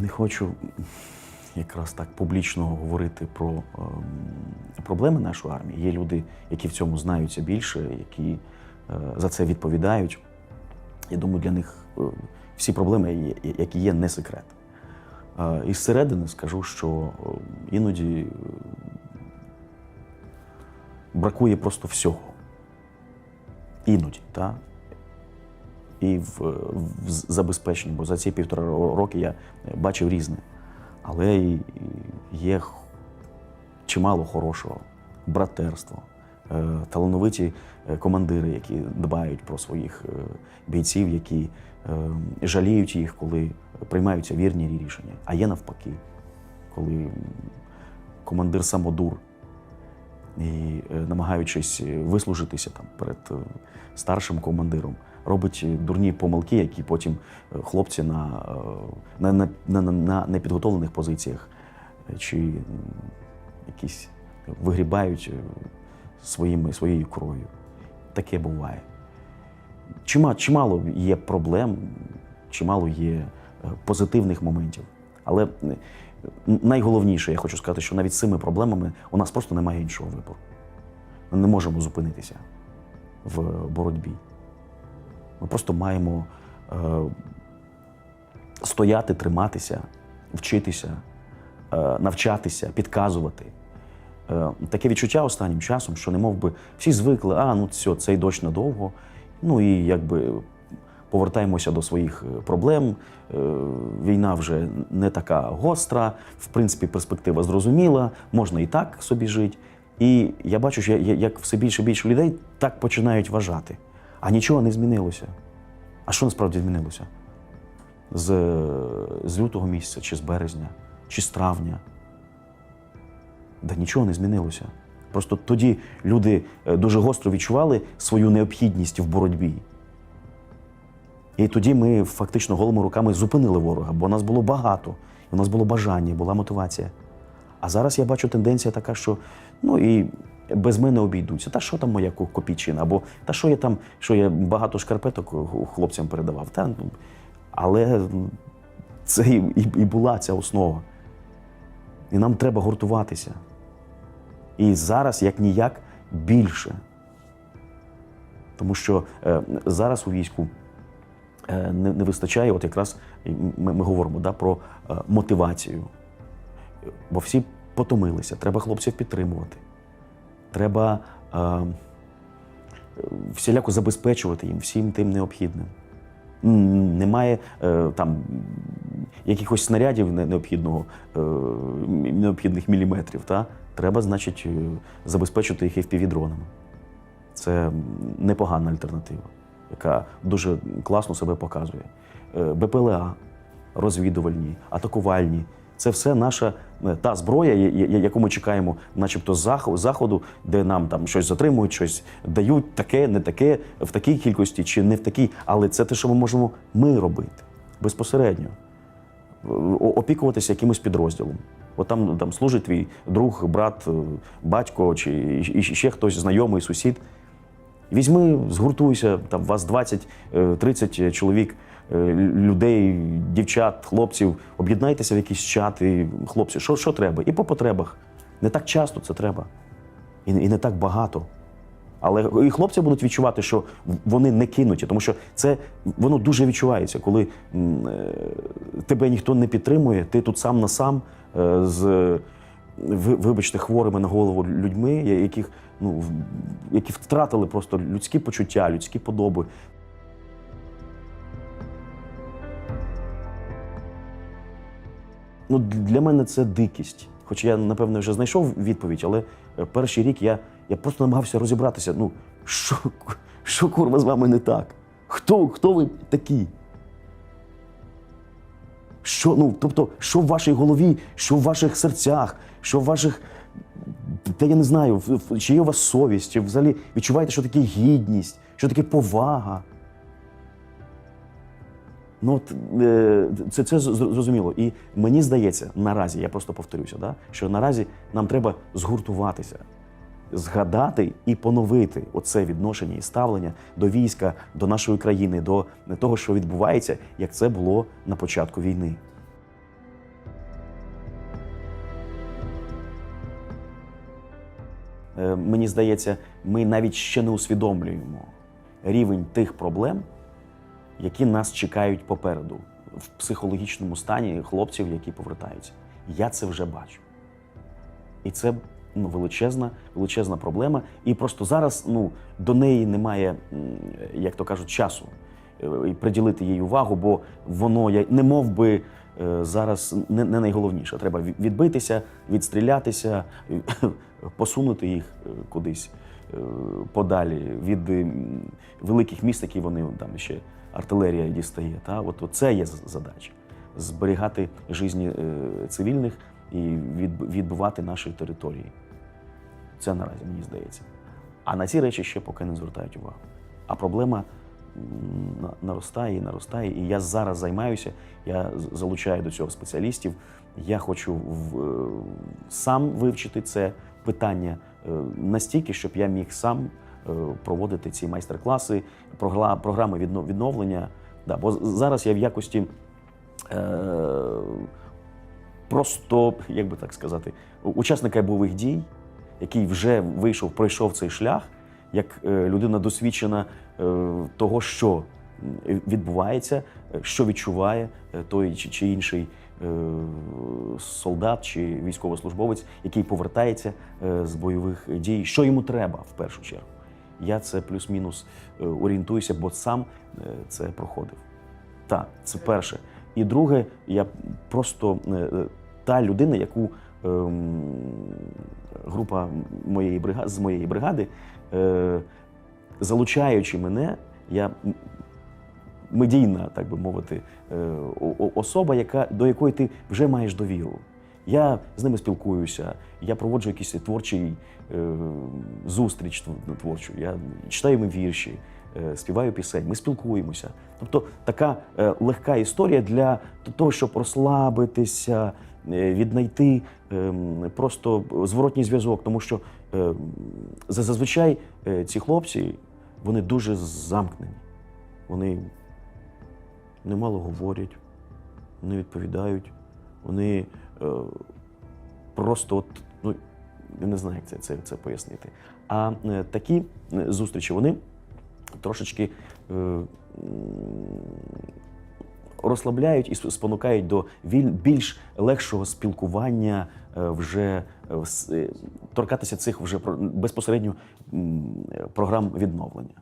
Не хочу якраз так публічно говорити про ем, проблеми нашої армії. Є люди, які в цьому знаються більше, які е, за це відповідають. Я думаю, для них е, всі проблеми, які є, не секрет. Е, І зсередини скажу, що іноді бракує просто всього. Іноді, так? І в, в забезпеченні, бо за ці півтора роки я бачив різне. Але є чимало хорошого, братерство, е, талановиті е, командири, які дбають про своїх е, бійців, які жаліють їх, коли приймаються вірні рішення. А є навпаки, коли командир самодур і е, намагаючись вислужитися там перед е, старшим командиром, робить е, дурні помилки, які потім хлопці на, на, на, на, на- непідготовлених позиціях чи якісь вигрібають своїми, своєю кров'ю. Таке буває. Чима, чимало є проблем, чимало є позитивних моментів. Але е, найголовніше, я хочу сказати, що навіть з цими проблемами у нас просто немає іншого вибору. Ми не можемо зупинитися в боротьбі. Ми просто маємо е, стояти, триматися, вчитися, е, навчатися, підказувати. Е, таке відчуття останнім часом, що не мов би всі звикли, а ну все, цей дощ надовго. Ну і якби повертаємося до своїх е, проблем. Е, Війна вже не така гостра, в принципі, перспектива зрозуміла, можна і так собі жити. І я бачу, що як все більше і більше людей так починають вважати. А нічого не змінилося. А що насправді змінилося? З, з лютого місяця, чи з березня, чи з травня. Да нічого не змінилося. Просто тоді люди е, дуже гостро відчували свою необхідність в боротьбі. І тоді ми фактично голими руками зупинили ворога, бо нас було багато, у нас було бажання, була мотивація. А зараз я бачу тенденція така, що ну і без мене обійдуться. Та що там моя копійчина? Або та що я там, що я багато шкарпеток хлопцям передавав. Та, ну, але це і, і, і була ця основа. І нам треба гуртуватися. І зараз, як ніяк, більше. Тому що е, зараз у війську е, не, не вистачає, от якраз ми, ми говоримо да, про е, мотивацію. Бо всі потомилися, треба хлопців підтримувати. Треба е, всіляко забезпечувати їм всім тим необхідним. Немає е, там якихось снарядів необхідного, е, необхідних міліметрів. Та? Треба, значить, е, забезпечити їх FPV-дронами. Це непогана альтернатива, яка дуже класно себе показує. Е, БПЛА, розвідувальні, атакувальні. Це все наша е, та зброя, яку ми чекаємо, начебто, з заходу, де нам там щось затримують, щось дають, таке, не таке, в такій кількості чи не в такій. Але це те, що ми можемо ми робити безпосередньо. Опікуватися якимось підрозділом. От там, там служить твій друг, брат, е, батько чи ще хтось знайомий, сусід. Візьми, згуртуйся, там вас 20, е, 30 чоловік, е, людей, дівчат, хлопців, об'єднайтеся в якісь чати, хлопці, що, що треба? І по потребах. Не так часто це треба. І, і не так багато. Але і хлопці будуть відчувати, що вони не кинуті, тому що це воно дуже відчувається, коли е, тебе ніхто не підтримує, ти тут сам на сам е, з, вибачте, хворими на голову людьми, яких, ну, які втратили просто людські почуття, людські подоби. Ну, для мене це дикість. Хоча я, напевно, вже знайшов відповідь, але е, перший рік я, я просто намагався розібратися. Ну, що, що курва з вами не так? Хто, хто ви такі? Що, ну, тобто, що в вашій голові, що в ваших серцях, що в ваших. Та я не знаю, чи є у вас совість, чи взагалі відчуваєте, що таке гідність, що таке повага. Ну, от, е, це, це зрозуміло. І мені здається, наразі, я просто повторюся, да, що наразі нам треба згуртуватися, згадати і поновити оце відношення і ставлення до війська, до нашої країни, до того, що відбувається, як це було на початку війни. Е, мені здається, ми навіть ще не усвідомлюємо рівень тих проблем, які нас чекають попереду в психологічному стані хлопців, які повертаються. Я це вже бачу. І це ну, величезна, величезна проблема. І просто зараз ну, до неї немає, як то кажуть, часу е, приділити їй увагу, бо воно не мов би е, зараз не, найголовніше. Треба відбитися, відстрілятися, посунути їх е, кудись подалі від великих міст, які вони там ще артилерія дістає. Та? От, це є задача зберігати житті цивільних і від- відбивати наші території. Це наразі мені здається. А на ці речі ще поки не звертають увагу. А проблема наростає і наростає. І я зараз займаюся, я залучаю до цього спеціалістів. Я хочу в, е, сам вивчити це питання е, настільки, щоб я міг сам е, проводити ці майстер-класи, програми відно- відновлення. Да, бо зараз я в якості е, просто, як би так сказати, учасника бойових дій, який вже вийшов, пройшов цей шлях, як е, людина досвідчена е, того, що відбувається, е, що відчуває той чи, інший солдат чи військовослужбовець, який повертається з бойових дій, що йому треба в першу чергу. Я це плюс-мінус орієнтуюся, бо сам це проходив. Так, це перше. І друге, я просто та людина, яку ем, група моєї бригади, з моєї бригади, е, залучаючи мене, я медійна, так би мовити, е, особа, яка, до якої ти вже маєш довіру. Я з ними спілкуюся, я проводжу якийсь творчий е, зустріч творчу, я читаю їм вірші, е, співаю пісень, ми спілкуємося. Тобто така е, легка історія для того, щоб розслабитися, віднайти ем, просто зворотній зв'язок, тому що е, зазвичай е, ці хлопці вони дуже замкнені. Вони немало говорять, вони відповідають, вони е, просто от, ну, не знаю, як це, це, це пояснити. А е, такі е, зустрічі, вони трошечки е, розслабляють і спонукають до більш легшого спілкування е, вже е, е, торкатися цих вже безпосередньо програм відновлення.